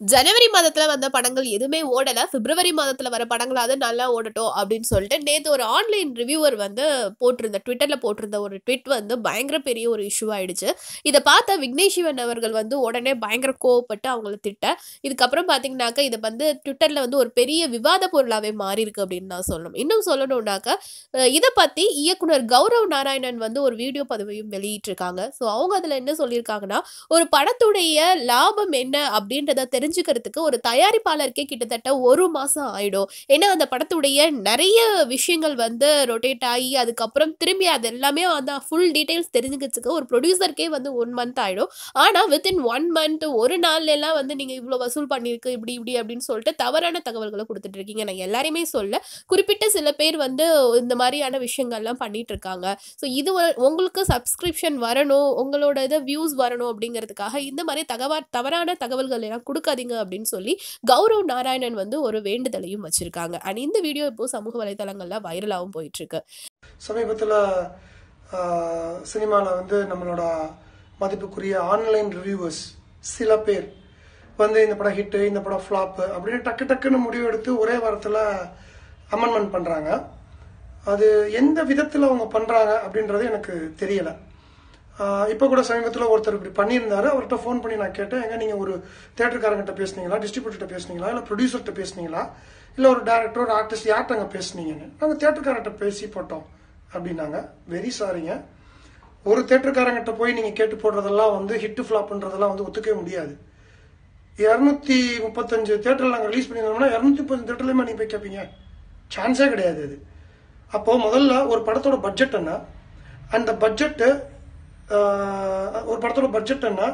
ஜனவரி மாதத்தில் வந்த படங்கள் எதுவுமே ஓடலை. பிப்ரவரி மாதத்தில் வர படங்களாவது நல்லா ஓடட்டும் அப்படின்னு சொல்லிட்டு நேற்று ஒரு ஆன்லைன் ரிவ்யூவர் வந்து போட்டிருந்த ட்விட்டரில் போட்டிருந்த ஒரு ட்விட் வந்து பயங்கர பெரிய ஒரு இஷ்யூ ஆயிடுச்சு. இதை பார்த்த விக்னேஷ் சிவன் அவர்கள் வந்து உடனே பயங்கர கோவப்பட்டு அவங்கள திட்ட இதுக்கப்புறம் பார்த்தீங்கன்னாக்கா இதை வந்து ட்விட்டரில் வந்து ஒரு பெரிய விவாத பொருளாகவே மாறி இருக்கு அப்படின்னு நான் சொல்லணும். இன்னும் சொல்லணும்னாக்கா இதை பற்றி இயக்குனர் கௌரவ் நாராயணன் வந்து ஒரு வீடியோ பதிவையும் வெளியிட்டிருக்காங்க. ஸோ அவங்க அதில் என்ன சொல்லியிருக்காங்கன்னா ஒரு படத்துடைய லாபம் என்ன அப்படின்றத தெரிஞ்சுக்கிறதுக்கு ஒரு தயாரிப்பாளருக்கே கிட்டத்தட்ட ஒரு மாதம் ஆயிடும். ஏன்னா அந்த படத்துடைய நிறைய விஷயங்கள் வந்து ரொட்டேட் ஆகி அதுக்கப்புறம் திரும்பி அது எல்லாமே வந்து ஃபுல் டீட்டெயில்ஸ் தெரிஞ்சுக்கிறதுக்கு ஒரு ப்ரொடியூசருக்கே வந்து ஒன் மந்த் ஆகிடும் ஆனால் வித்தின் ஒன் மந்த் ஒரு நாள்லாம் வந்து நீங்கள் இவ்வளோ வசூல் பண்ணியிருக்கு இப்படி இப்படி அப்படின்னு சொல்லிட்டு தவறான தகவல்களை கொடுத்துட்டு இருக்கீங்க. நான் எல்லாரையுமே சொல்ல குறிப்பிட்ட சில பேர் வந்து இந்த மாதிரியான விஷயங்கள்லாம் பண்ணிட்டு இருக்காங்க. ஸோ இது வ- உங்களுக்கு சப்ஸ்கிரிப்ஷன் வரணும் உங்களோட இது வியூஸ் வரணும் அப்படிங்கிறதுக்காக இந்த மாதிரி தகவ தவறான தகவல்கள் எல்லாம் கொடுக்காதீங்க அப்படின்னு சொல்லி கௌரவ் நாராயணன் வந்து ஒரு வேண்டுதலையும் வச்சிருக்காங்க. அண்ட் இந்த வீடியோ இப்போ சமூக வலைதளங்கள்ல வைரலாகவும் போயிட்டு இருக்கு சமீபத்தில் சினிமாவில் வந்து நம்மளோட மதிப்புக்குரிய ஆன்லைன் ரிவ்யூவர்ஸ் சில பேர் வந்து இந்த படம் ஹிட்டு இந்த படம் ஃப்ளாப்பு அப்படின்னு டக்கு டக்குன்னு முடிவு எடுத்து ஒரே வாரத்தில் அமெண்ட்மெண்ட் பண்ணுறாங்க அது எந்த விதத்தில் அவங்க பண்ணுறாங்க அப்படின்றது எனக்கு தெரியலை. இப்போ கூட சமீபத்தில் ஒருத்தர் இப்படி பண்ணியிருந்தாரு. அவர்கிட்ட ஃபோன் பண்ணி நான் கேட்டேன் எங்க நீங்கள் ஒரு தேட்டருக்காரங்கிட்ட பேசுனீங்களா? டிஸ்ட்ரிபியூட்டர்கிட்ட பேசுனீங்களா? இல்லை ப்ரொடியூசர்கிட்ட பேசுனீங்களா? இல்லை ஒரு டேரக்டர் ஒரு ஆர்டிஸ்ட் யார்கிட்ட அங்கே பேசுனீங்கன்னு? நாங்கள் தேட்டருக்காரர்கிட்ட பேசி போட்டோம் அப்படின்னாங்க. வெரி சாரிங்க ஒரு தேட்டருக்காரங்கிட்ட போய் நீங்கள் கேட்டு போடுறதெல்லாம் வந்து ஹிட் ஃப்ளாப்ன்றதெல்லாம் வந்து ஒத்துக்கவே முடியாது. இரநூத்தி முப்பத்தஞ்சு தேட்டரில் நாங்கள் ரிலீஸ் பண்ணியிருந்தோம்னா இரநூத்தி முப்பத்தஞ்சு தேட்டர்லையுமே நீங்கள் போய் கேட்பீங்க சான்ஸே கிடையாது அது. அப்போ முதல்ல ஒரு படத்தோட பட்ஜெட் என்ன? அந்த பட்ஜெட்டு ஒரு படத்தோட பட்ஜெட் என்ன?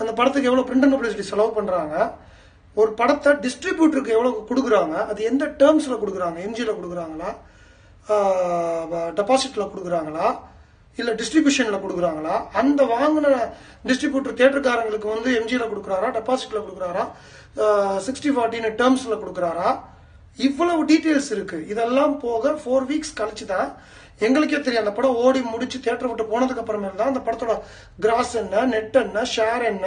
அந்த படத்துக்கு எவ்வளோ பிரிண்ட் அண்ட் பப்ளிசிட்டி செலவு பண்ணுறாங்க ஒரு படத்தை டிஸ்ட்ரிபியூட்டருக்கு எவ்வளோ கொடுக்குறாங்க? அது எந்த டேர்ம்ஸில் கொடுக்குறாங்க? எம்ஜியில் கொடுக்குறாங்களா? டெபாசிட்டில் கொடுக்குறாங்களா? இல்லை டிஸ்ட்ரிபியூஷனில் கொடுக்குறாங்களா? அந்த வாங்கின டிஸ்ட்ரிபியூட்டர் தேட்டருக்காரங்களுக்கு வந்து எம்ஜியில் கொடுக்குறாரா? டெபாசிட்டில் கொடுக்குறாரா? சிக்ஸ்டி ஃபார்ட்டின்னு டேர்ம்ஸில் கொடுக்குறாரா? இவ்வளவு டீட்டெயில்ஸ் இருக்கு. இதெல்லாம் போக ஃபோர் வீக்ஸ் கழிச்சு தான் எங்களுக்கே தெரியும். அந்த படம் ஓடி முடிச்சு தேட்டர் விட்டு போனதுக்கு அப்புறமேல் தான் அந்த படத்தோட கிராஸ் என்ன நெட் என்ன ஷேர் என்ன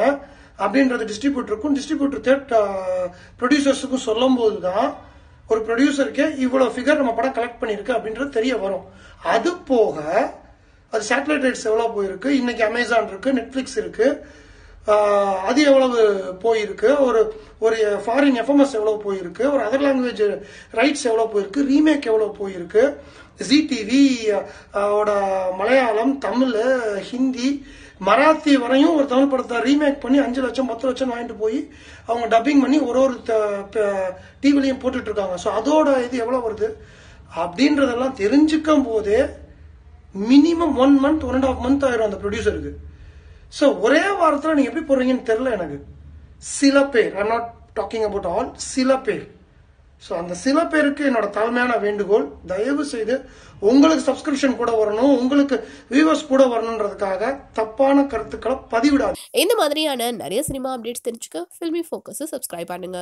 அப்படின்றது டிஸ்ட்ரிபியூட்டருக்கும் டிஸ்ட்ரிபியூட்டர் தேட்டர் ப்ரொடியூசர்ஸுக்கும் சொல்லும் போது தான் ஒரு ப்ரொடியூசருக்கே இவ்வளவு ஃபிகர் நம்ம படம் கலெக்ட் பண்ணியிருக்கு அப்படின்றது தெரிய வரும். அது போக அது சேட்டலைட் ரைட்ஸ் எவ்வளவு போயிருக்கு? இன்னைக்கு அமேசான் இருக்கு நெட்ஃபிளிக்ஸ் இருக்கு. அது எவ்வளவு போயிருக்கு? ஒரு ஒரு ஃபாரின் எஃப்எம்எஸ் எவ்வளவு போயிருக்கு? ஒரு அதர் லாங்குவேஜ் ரைட்ஸ் எவ்வளவு போயிருக்கு? ரீமேக் எவ்வளவு போயிருக்கு? ஜி டிவி ஓட மலையாளம் தமிழ் ஹிந்தி மராத்தி வரையும் ஒரு தமிழ் படத்தை ரீமேக் பண்ணி அஞ்சு லட்சம் பத்து லட்சம் வாங்கிட்டு போய் அவங்க டப்பிங் பண்ணி ஒரு ஒரு டிவிலையும் போட்டுட்டு இருக்காங்க ஸோ அதோட இது எவ்வளோ வருது? அப்படின்றதெல்லாம் தெரிஞ்சுக்கும் போதே minimum one month one and half month ஆயிரும் அந்த ப்ரொடியூசருக்கு ஸோ ஒரே வாரத்தில் நீங்கள் எப்படி போடுறீங்கன்னு தெரில எனக்கு. சில பேர் I not talking about all சில பேர். ஸோ அந்த சில பேருக்கு என்னோட தாழ்மையான வேண்டுகோள் தயவு செய்து உங்களுக்கு சப்ஸ்கிரிப்ஷன் கூட வரணும் உங்களுக்கு வியூவர்ஸ் கூட வரணுன்றதுக்காக தப்பான கருத்துக்களை பதிவிடாது இந்த மாதிரியான நிறைய சினிமா அப்டேட்ஸ் தெரிஞ்சுக்க ஃபில்மி ஃபோக்கஸை சப்ஸ்கிரைப் பண்ணுங்க.